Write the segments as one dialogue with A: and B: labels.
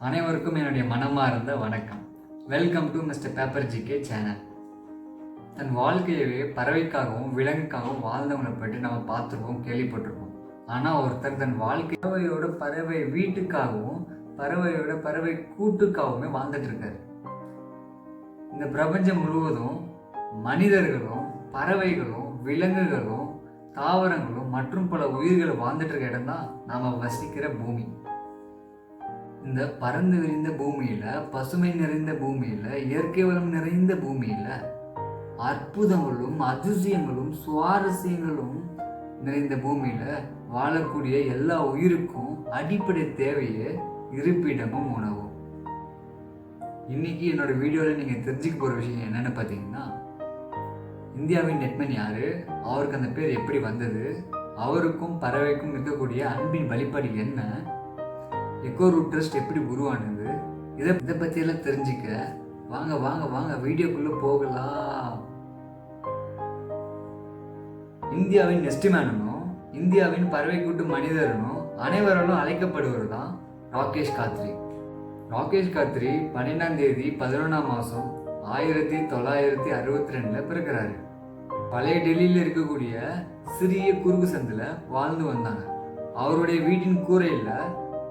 A: அனைவருக்கும் என்னுடைய மனமார்ந்த வணக்கம். Welcome to mister paper GK channel தன் வாழ்க்கையவே பறவைக்காகவும் விலங்குக்காகவும் வாழ்ந்தவங்களை பற்றி நம்ம பார்த்துருவோம் கேள்விப்பட்டிருப்போம் ஆனால் ஒருத்தர் தன் வாழ்க்கை பறவையோட பறவை வீட்டுக்காகவும் பறவையோட பறவை கூட்டுக்காகவுமே வாழ்ந்துட்டுருக்காரு இந்த பிரபஞ்சம் முழுவதும் மனிதர்களும் பறவைகளும் விலங்குகளும் தாவரங்களும் மற்றும் பல உயிர்களும் வாழ்ந்துட்டு இருக்க இடம் தான் நாம் வசிக்கிற பூமி. இந்த பறந்து விரிந்த பூமியில் பசுமை நிறைந்த பூமியில் இயற்கை வளம் நிறைந்த பூமியில் அற்புதங்களும் அதிசயங்களும் சுவாரஸ்யங்களும் நிறைந்த பூமியில் வாழக்கூடிய எல்லா உயிருக்கும் அடிப்படை தேவையே இருப்பிடமும் உணவும். இன்னைக்கு என்னோட வீடியோவில் நீங்கள் தெரிஞ்சுக்க போகிற விஷயம் என்னென்னு பார்த்தீங்கன்னா இந்தியாவின் நெட்மன் யார்? அவருக்கு அந்த பேர் எப்படி வந்தது? அவருக்கும் பறவைக்கும் இருக்கக்கூடிய அன்பின் வழிபாடு என்ன? எக்கோ ரூட் ட்ரஸ்ட் எப்படி உருவானது? இதை இதை பற்றியெல்லாம் தெரிஞ்சுக்க. வாங்க வாங்க வாங்க. வீடியோக்குள்ளே போகலாம். இந்தியாவின் நெஸ்டிமேனும் இந்தியாவின் பறவை கூட்டு மனிதரனும் அனைவராலும் அழைக்கப்படுவர் தான் ராகேஷ் காத்ரி. ராகேஷ் காத்ரி பன்னெண்டாம் தேதி பதினொன்றாம் மாதம் ஆயிரத்தி தொள்ளாயிரத்தி அறுபத்தி ரெண்டில் பிறக்கிறாரு. பழைய டெல்லியில் இருக்கக்கூடிய சிறிய குறுக்கு சந்தில் வாழ்ந்து வந்தாங்க. அவருடைய வீட்டின் கூரையில்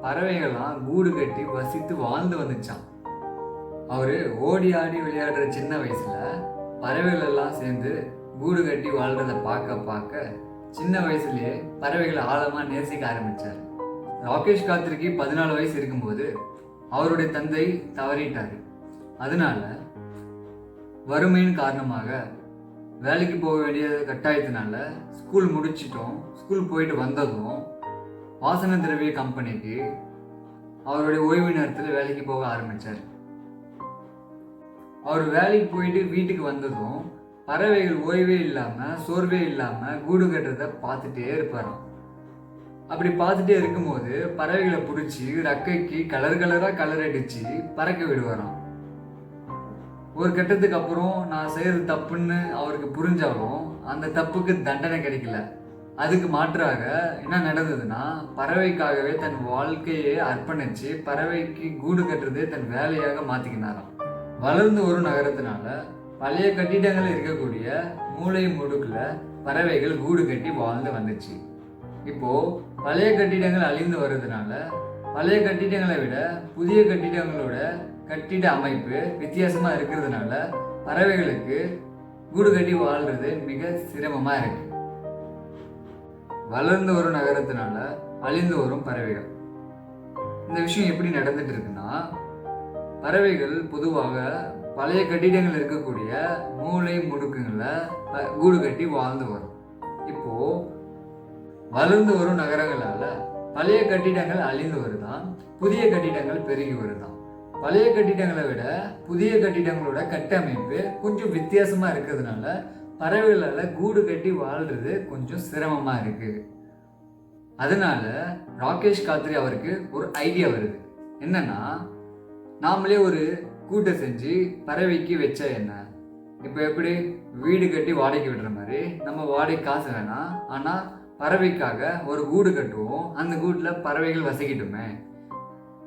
A: பறவைகள்லாம் கூடு கட்டி வசித்து வாழ்ந்து வந்துச்சான் அவர் ஓடி ஆடி விளையாடுற சின்ன வயசில் பறவைகள் எல்லாம் சேர்ந்து கூடு கட்டி வாழ்கிறத பார்க்க பார்க்க சின்ன வயசுலேயே பறவைகளை ஆழமாக நேசிக்க ஆரம்பிச்சார். ராகேஷ் காத்திரிக்கு பதினாலு வயசு இருக்கும்போது அவருடைய தந்தை தவறிட்டாரு. அதனால வறுமையின் காரணமாக வேலைக்கு போக வேண்டிய கட்டாயத்தினால ஸ்கூல் முடிச்சிட்டோம். ஸ்கூல் போயிட்டு வந்ததும் வாசன திரவிய கம்பெனிக்கு அவருடைய ஓய்வு நேரத்தில் வேலைக்கு போக ஆரம்பித்தார் அவர் வேலைக்கு போயிட்டு வீட்டுக்கு வந்ததும் பறவைகள் ஓய்வே இல்லாமல் சோர்வே இல்லாமல் கூடு கட்டுறதை பார்த்துட்டே இருப்பாராம் அப்படி பார்த்துட்டே இருக்கும்போது பறவைகளை பிடிச்சி ரக்கைக்கு கலர் கலராக கலர் அடித்து பறக்க விடுவாராம். ஒரு கட்டத்துக்கு அப்புறம் நான் செய்கிறது தப்புன்னு அவருக்கு புரிஞ்சாலும் அந்த தப்புக்கு தண்டனை கிடைக்கல. அதுக்கு மாற்றாக என்ன நடந்ததுன்னா பறவைக்காகவே தன் வாழ்க்கையை அர்ப்பணித்து பறவைக்கு கூடு கட்டுறதே தன் வேலையாக மாற்றிக்கினாராம் வளர்ந்து ஒரு நகரத்தினால பழைய கட்டிடங்கள் இருக்கக்கூடிய மூளை முடுக்கில் பறவைகள் கூடு கட்டி வாழ்ந்து வந்துச்சு. இப்போது பழைய கட்டிடங்கள் அழிந்து வர்றதுனால பழைய கட்டிடங்களை விட புதிய கட்டிடங்களோட கட்டிட அமைப்பு வித்தியாசமாக இருக்கிறதுனால பறவைகளுக்கு கூடு கட்டி வாழ்கிறது மிக சிரமமாக இருக்குது வளர்ந்து வரும் நகரத்தினால அழிந்து வரும் பறவைகள். இந்த விஷயம் எப்படி நடந்துட்டு இருக்குன்னா பறவைகள் பொதுவாக பழைய கட்டிடங்கள் இருக்கக்கூடிய மூளை முடுக்குங்களை கூடு கட்டி வாழ்ந்து வரும். இப்போ வளர்ந்து வரும் நகரங்களால பழைய கட்டிடங்கள் அழிந்து வருதான் புதிய கட்டிடங்கள் பெருகி வருதான். பழைய கட்டிடங்களை விட புதிய கட்டிடங்களோட கட்டமைப்பு கொஞ்சம் வித்தியாசமா இருக்கிறதுனால பறவைகளால் கூடு கட்டி வாழ்றது கொஞ்சம் சிரமமாக இருக்குது அதனால ராகேஷ் காத்ரி அவருக்கு ஒரு ஐடியா வருது. என்னன்னா நாமளே ஒரு கூட்டை செஞ்சு பறவைக்கு வச்சா என்ன? இப்போ எப்படி? வீடு கட்டி வாடகைக்கு விடுற மாதிரி. நம்ம வாடகை காசு வேணாம் ஆனால் பறவைக்காக ஒரு கூடு கட்டுவோம். அந்த கூட்டில் பறவைகள் வசிக்கட்டுமே.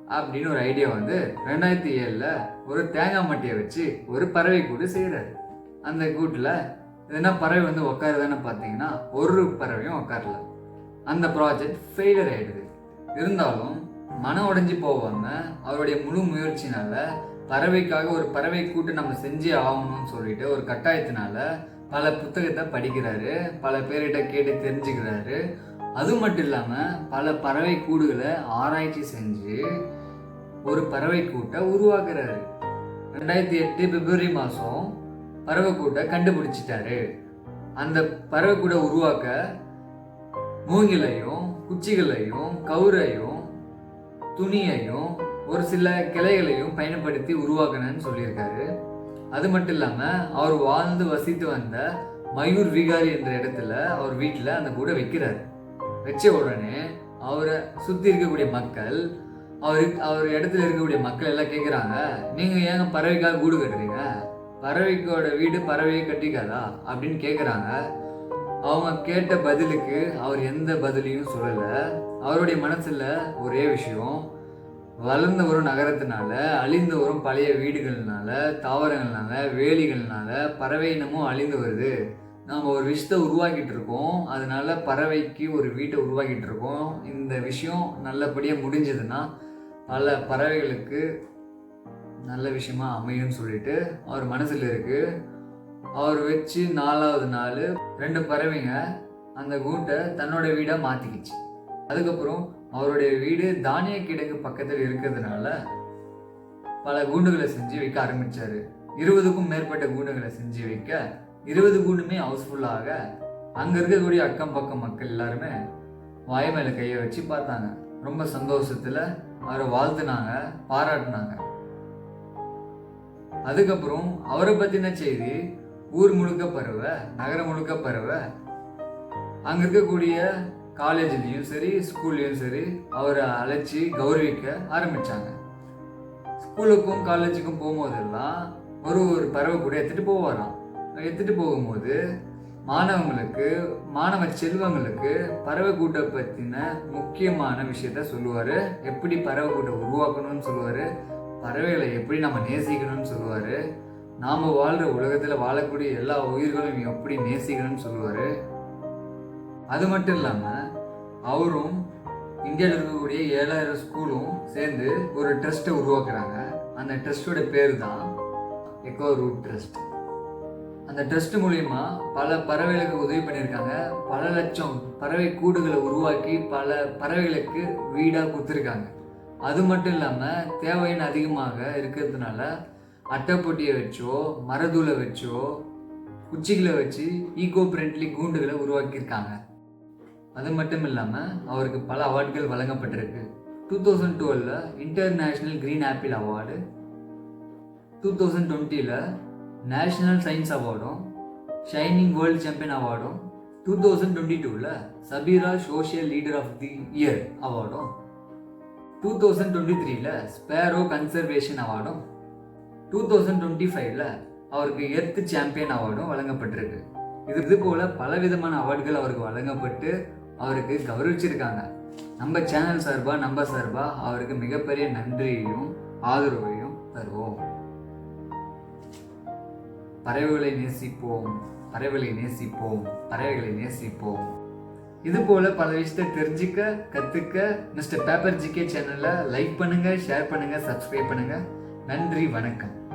A: அப்படின்னு ஒரு ஐடியா வந்து ரெண்டாயிரத்தி ஏழில் ஒரு தேங்காய் மட்டியை வச்சு ஒரு பறவை கூடு செய்கிறாரு அந்த கூட்டில் எதுனா பறவை வந்து உட்காருதான்னு பார்த்தீங்கன்னா ஒரு பறவையும் உட்காரல அந்த ப்ராஜெக்ட் ஃபெயிலியர் ஆகிடுது இருந்தாலும் மனம் உடைஞ்சு போகாம அவருடைய முழு முயற்சினால பறவைக்காக ஒரு பறவை கூட்டு நம்ம செஞ்சே ஆகணும்னு சொல்லிட்டு ஒரு கட்டாயத்தினால பல புத்தகத்தை படிக்கிறாரு. பல பேர்கிட்ட கேட்டு தெரிஞ்சுக்கிறாரு. அது மட்டும் இல்லாமல் பல பறவை கூடுகளை ஆராய்ச்சி செஞ்சு ஒரு பறவை கூட்டை உருவாக்குறாரு. ரெண்டாயிரத்தி எட்டு பிப்ரவரி மாதம் பறவைக்கூட்டை கண்டுபிடிச்சிட்டாரு. அந்த பறவைக்கூட உருவாக்க மூங்கிலையும் குச்சிகளையும் கவுரையும் துணியையும் ஒரு சில கிளைகளையும் பயன்படுத்தி உருவாக்கினேன்னு சொல்லியிருக்காரு. அது மட்டும் இல்லாமல் அவர் வாழ்ந்து வசித்து வந்த மயூர் விகாரி என்ற இடத்துல அவர் வீட்டில் அந்த கூடை வைக்கிறாரு. வச்ச உடனே அவரை சுற்றி இருக்கக்கூடிய மக்கள் அவருக்கு அவர் இடத்துல இருக்கக்கூடிய மக்கள் எல்லாம் கேட்குறாங்க நீங்கள் ஏங்க பறவைக்காக கூடு கட்டுறீங்க? பறவைக்கோட வீடு பறவையை கட்டிக்காதா அப்படின்னு கேட்குறாங்க அவங்க கேட்ட பதிலுக்கு அவர் எந்த பதிலையும் சொல்லலை. அவருடைய மனசில் ஒரே விஷயம் வளர்ந்து வரும் நகரத்தினால அழிந்து வரும் பழைய வீடுகள்னால தாவரங்கள்னால வேலிகள்னால பறவை இனமும் அழிந்து வருது. நாம் ஒரு விஷயத்தை உருவாக்கிட்டு இருக்கோம். அதனால பறவைக்கு ஒரு வீட்டை உருவாக்கிட்டு இருக்கோம். இந்த விஷயம் நல்லபடியாக முடிஞ்சதுன்னா பல பறவைகளுக்கு நல்ல விஷயமா அமையும்னு சொல்லிட்டு அவர் மனசில் இருக்கு. அவர் வச்சு நாலாவது நாள் ரெண்டு பறவைங்க அந்த கூட்டை தன்னோட வீடாக மாற்றிக்கிச்சு அதுக்கப்புறம் அவருடைய வீடு தானிய கிடங்கு பக்கத்தில் இருக்கிறதுனால பல கூண்டுகளை செஞ்சு வைக்க ஆரம்பித்தார் இருபதுக்கும் மேற்பட்ட கூண்டுகளை செஞ்சு வைக்க இருபது கூண்டுமே ஹவுஸ்ஃபுல்லாக அங்கே இருக்கக்கூடிய அக்கம் பக்கம் மக்கள் எல்லாருமே வாய் மேலே கையை வச்சு பார்த்தாங்க. ரொம்ப சந்தோஷத்தில் அவரை வாழ்த்துனாங்க பாராட்டினாங்க. அதுக்கப்புறம் அவரை பற்றின செய்தி ஊர் முழுக்க பரவ நகரம் முழுக்க பரவ அங்கே இருக்கக்கூடிய காலேஜ்லேயும் சரி ஸ்கூல்லையும் சரி அவரை அழைச்சி கௌரவிக்க ஆரம்பித்தாங்க ஸ்கூலுக்கும் காலேஜுக்கும் போகும்போதெல்லாம் ஒரு ஒரு பறவை கூட எடுத்துகிட்டு போவாராம். எடுத்துகிட்டு போகும்போது மாணவங்களுக்கு மாணவ செல்வங்களுக்கு பறவை கூட்டை பற்றின முக்கியமான விஷயத்த சொல்லுவார். எப்படி பறவை கூட்டை உருவாக்கணும்னு சொல்லுவார். பறவைகளை எப்படி நம்ம நேசிக்கணும்னு சொல்லுவார்? நாம் வாழ்கிற உலகத்தில் வாழக்கூடிய எல்லா உயிர்களும் எப்படி நேசிக்கணும்னு சொல்லுவார்? அது மட்டும் இல்லாமல் அவரும் இந்தியாவில் இருக்கக்கூடிய ஏழாயிரம் ஸ்கூலும் சேர்ந்து ஒரு ட்ரஸ்ட்டை உருவாக்குறாங்க. அந்த ட்ரஸ்ட்டோட பேர் தான் எக்கோ ரூட் ட்ரஸ்ட் அந்த ட்ரஸ்ட் மூலிமா பல பறவைகளுக்கு உதவி பண்ணியிருக்காங்க. பல லட்சம் பறவை கூடுகளை உருவாக்கி பல பறவைகளுக்கு வீடாக கொடுத்துருக்காங்க. அது மட்டும் இல்லாமல் தேவையின் அதிகமாக இருக்கிறதுனால அட்டைப்பொட்டியை வச்சோ மரதூளை வச்சோ குச்சிகளை வச்சு ஈகோ ஃப்ரெண்ட்லி கூண்டுகளை உருவாக்கியிருக்காங்க. அது மட்டும் இல்லாமல் அவருக்கு பல அவார்டுகள் வழங்கப்பட்டிருக்கு. Two thousand டுவெலில் international green apple award two thousand டுவெண்ட்டியில் நேஷ்னல் சயின்ஸ் அவார்டும் ஷைனிங் வேர்ல்ட் சாம்பியன் அவார்டும் டூ தௌசண்ட் டுவெண்ட்டி டூவில் Sabira social leader of the year அவார்டும் two thousand twenty த்ரீல ஸ்பேரோ கன்சர்வேஷன் அவார்டும் டூ தௌசண்ட் டுவெண்ட்டி ஃபைவ்ல அவருக்கு எர்த் சாம்பியன் அவார்டும் வழங்கப்பட்டிருக்கு. இது இது போல விதமான அவார்டுகள் அவருக்கு வழங்கப்பட்டு அவருக்கு கௌரவிச்சிருக்காங்க. நம்ம சேனல் சார்பாக நம்ம சார்பாக அவருக்கு மிகப்பெரிய நன்றியையும் ஆதரவையும் தருவோம். பறவைகளை நேசிப்போம் பறவைகளை நேசிப்போம் பறவைகளை நேசிப்போம். இது போல பல விஷயத்தை தெரிஞ்சுக்க கற்றுக்க மிஸ்டர் பேப்பர் ஜிகே சேனலை லைக் பண்ணுங்கள் ஷேர் பண்ணுங்கள் சப்ஸ்கிரைப் பண்ணுங்கள் நன்றி வணக்கம்.